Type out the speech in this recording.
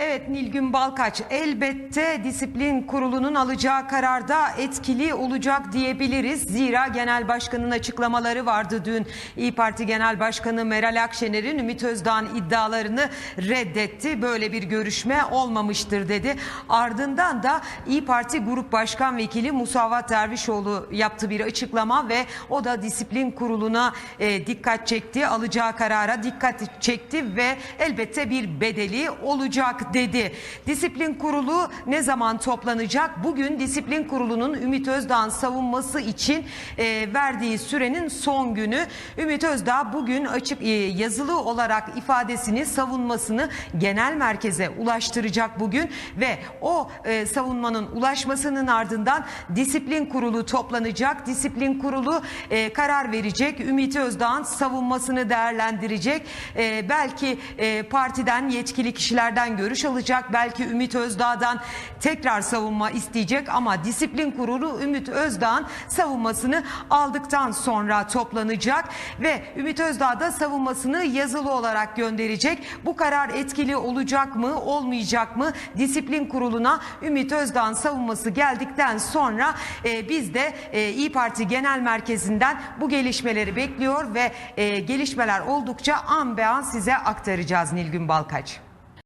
Evet Nilgün Balkaç elbette disiplin kurulunun alacağı kararda etkili olacak diyebiliriz. Zira genel başkanın açıklamaları vardı dün. İyi Parti Genel Başkanı Meral Akşener'in Ümit Özdağ'ın iddialarını reddetti. Böyle bir görüşme olmamıştır dedi. Ardından da İyi Parti Grup Başkan Vekili Musavat Dervişoğlu yaptı bir açıklama ve o da disiplin kuruluna e, dikkat çekti. Alacağı karara dikkat çekti ve elbette bir bedeli olacak dedi. Disiplin kurulu ne zaman toplanacak? Bugün disiplin kurulunun Ümit Özdağ'ın savunması için e, verdiği sürenin son günü. Ümit Özdağ bugün açık e, yazılı olarak ifadesini, savunmasını genel merkeze ulaştıracak bugün ve o e, savunmanın ulaşmasının ardından disiplin kurulu toplanacak. Disiplin kurulu e, karar verecek. Ümit Özdağ'ın savunmasını değerlendirecek. E, belki e, partiden yetkili kişilerden görüş alacak. Belki Ümit Özdağ'dan tekrar savunma isteyecek ama disiplin kurulu Ümit Özdağ'ın savunmasını aldıktan sonra toplanacak ve Ümit Özdağ da savunmasını yazılı olarak gönderecek. Bu karar etkili olacak mı, olmayacak mı? Disiplin kuruluna Ümit Özdağ'ın savunması geldikten sonra e, biz de e, İyi Parti Genel Merkezi'nden bu gelişmeleri bekliyor ve e, gelişmeler oldukça an be an size aktaracağız Nilgün Balkaç.